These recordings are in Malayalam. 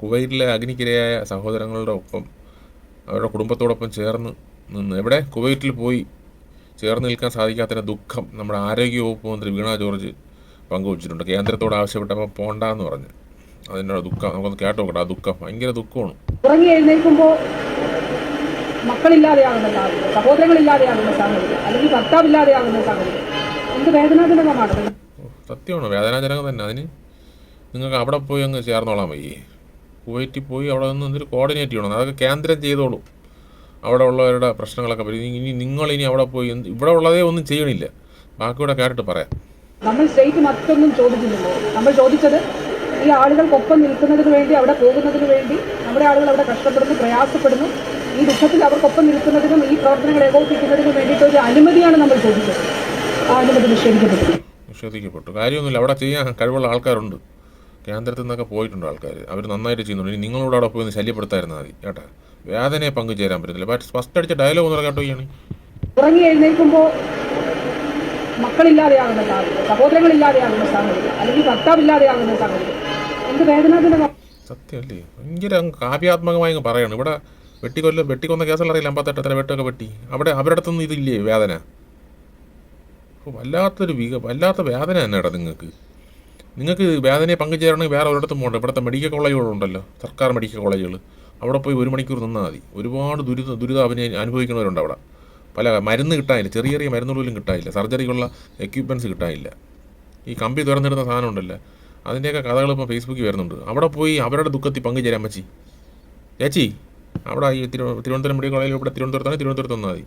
കുവൈറ്റിലെ അഗ്നിക്കിരയായ സഹോദരങ്ങളുടെ ഒപ്പം അവരുടെ കുടുംബത്തോടൊപ്പം ചേർന്ന് നിന്ന് എവിടെ? കുവൈറ്റിൽ പോയി ചേർന്ന് നിൽക്കാൻ സാധിക്കാത്തതിന്റെ ദുഃഖം നമ്മുടെ ആരോഗ്യ വകുപ്പ് മന്ത്രി വീണ ജോർജ് പങ്കുവച്ചിട്ടുണ്ട്. കേന്ദ്രത്തോട് ആവശ്യപ്പെട്ടപ്പോൾ പോണ്ടെന്ന് പറഞ്ഞു. അതിന്റെ ദുഃഖം നമുക്കൊന്ന് കേട്ട് കേട്ടോ ആ ദുഃഖം ഭയങ്കര ദുഃഖമാണ്. ഉറങ്ങി എഴുന്നേൽക്കുമ്പോൾ മക്കളില്ലാതെയാകുന്ന സാഹചര്യം സഹോദരങ്ങളില്ലാതെയാകുന്ന സാഹചര്യം അല്ലെങ്കിൽ ഭർത്താവില്ലാതെയാകുന്ന സാഹചര്യം എന്ത് വേദനാജനകമാണ്? സത്യമാണ്. വേദനാജനകം തന്നെ. അതിന് നിങ്ങൾക്ക് അവിടെ പോയി അങ്ങ് ചേർന്നോളാം വയ്യേ. കുവൈറ്റിൽ പോയി അവിടെ നിന്ന് എന്തൊരു കോർഡിനേറ്റ് ചെയ്യണം. അതൊക്കെ കേന്ദ്രം ചെയ്തോളൂ. അവിടെ ഉള്ളവരുടെ പ്രശ്നങ്ങളൊക്കെ പറ്റി ഇനി നിങ്ങൾ ഇനി അവിടെ പോയി ഇവിടെ ഉള്ളതേ ഒന്നും ചെയ്യണില്ല. ബാക്കിയുടെ കേട്ടിട്ട് പറയാം. നമ്മൾ സ്റ്റേറ്റ് മറ്റൊന്നും ചോദിച്ചില്ലല്ലോ. നമ്മൾ ചോദിച്ചത് ഈ ആളുകൾക്കൊപ്പം നിൽക്കുന്നതിന് വേണ്ടി അവിടെ പോകുന്നതിന് വേണ്ടി നമ്മുടെ ആളുകൾ അവിടെ കഷ്ടപ്പെടുന്നു പ്രയാസപ്പെടുന്നു. ഈ ദുഃഖത്തിൽ അവർക്കൊപ്പം നിൽക്കുന്നതിനും ഈ പ്രവർത്തനങ്ങൾ ഏകോപിപ്പിക്കുന്നതിനും വേണ്ടിയിട്ട് ഒരു അനുമതിയാണ് നമ്മൾ ചോദിച്ചത്. ആ അനുമതി നിഷേധിക്കപ്പെട്ടു. നിഷേധിക്കപ്പെട്ടു. കാര്യമൊന്നുമില്ല. അവിടെ ചെയ്യാൻ കഴിവുള്ള ആൾക്കാരുണ്ട്. കേന്ദ്രത്തിൽ നിന്നൊക്കെ പോയിട്ടുണ്ട് ആൾക്കാർ അവർ നന്നായിട്ട് ചെയ്യുന്നുണ്ട്. ഇനി നിങ്ങളോട് അവിടെ പോയി ഒന്ന് ശല്യപ്പെടുത്തായിരുന്നാൽ മതി. കേട്ടാ? വേദനയെ പങ്കുചേരാൻ പറ്റത്തില്ല. ബട്ട് ഫസ്റ്റ് അടിച്ച ഡയലോഗ് ഒന്ന് കേട്ടോ ചെയ്യണേ ഉറങ്ങി എഴുന്നേൽക്കുമ്പോൾ മക്കളില്ലാതെയാകുന്ന സാഹചര്യം സഹോദരങ്ങളില്ലാതെയാകുന്ന സാഹചര്യം അല്ലെങ്കിൽ ഭർത്താവില്ലാതെയാകുന്ന സാഹചര്യം. എന്ത് വേദനാജനകം സത്യമല്ലേ? ഭയങ്കര അങ്ങ് കാവ്യാത്മകമായി അങ്ങ് പറയാണ്. ഇവിടെ വെട്ടിക്കൊല്ല വെട്ടിക്കൊന്ന കേസല്ല അറിയില്ല. അമ്പത്തെട്ട് എത്ര വെട്ടൊക്കെ വെട്ടി. അവിടെ അവരുടെ അടുത്തൊന്നും ഇതില്ലേ വേദന? വല്ലാത്തൊരു വിക വല്ലാത്ത വേദന തന്നെ നിങ്ങൾക്ക്. നിങ്ങൾക്ക് വേദനയെ പങ്കുചേരണമെങ്കിൽ വേറെ ഒരിടത്തും പോകണ്ട. ഇവിടുത്തെ മെഡിക്കൽ കോളേജുകളുണ്ടല്ലോ സർക്കാർ മെഡിക്കൽ കോളേജുകൾ. അവിടെ പോയി ഒരു മണിക്കൂർ നിന്നാൽ മതി. ഒരുപാട് ദുരിത ദുരിതം അവനെ അനുഭവിക്കുന്നവരുണ്ട് അവിടെ. പല മരുന്ന് കിട്ടാനില്ല. ചെറിയ ചെറിയ മരുന്നുകളിലും കിട്ടാനില്ല. സർജറിക്കുള്ള എക്യുപ്മെന്റ്സ് കിട്ടാനില്ല. ഈ കമ്പി തുറന്നിടുന്ന സാധനം ഉണ്ടല്ലോ. അതിന്റെയൊക്കെ കഥകൾ ഇപ്പോൾ ഫേസ്ബുക്കിൽ വരുന്നുണ്ട്. അവിടെ പോയി അവരുടെ ദുഃഖത്തിൽ പങ്കുചേരാൻ പറ്റി ചേച്ചി അവിടെ ഈ തിരു തിരുവനന്തപുരം മെഡിക്കൽ കോളേജിൽ ഇവിടെ തിരുവനന്തപുരത്താണ് തിരുവനന്തപുരത്ത് വന്നാൽ മതി.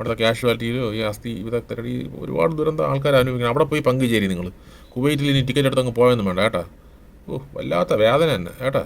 അവിടുത്തെ ക്യാഷ്വാലിറ്റിയിലോ ഈ അസ്ഥി വിദഗ്ധരുടെ ഒരുപാട് ദുരന്തം ആൾക്കാർ അനുഭവിക്കണം. അവിടെ പോയി പങ്കുചേരി നിങ്ങൾ കുവൈറ്റിൽ ഇനി ടിക്കറ്റ് എടുത്തങ്ങ് പോയൊന്നും വേണ്ട കേട്ടാ? ഓ വല്ലാത്ത വേദന തന്നെ കേട്ടാ?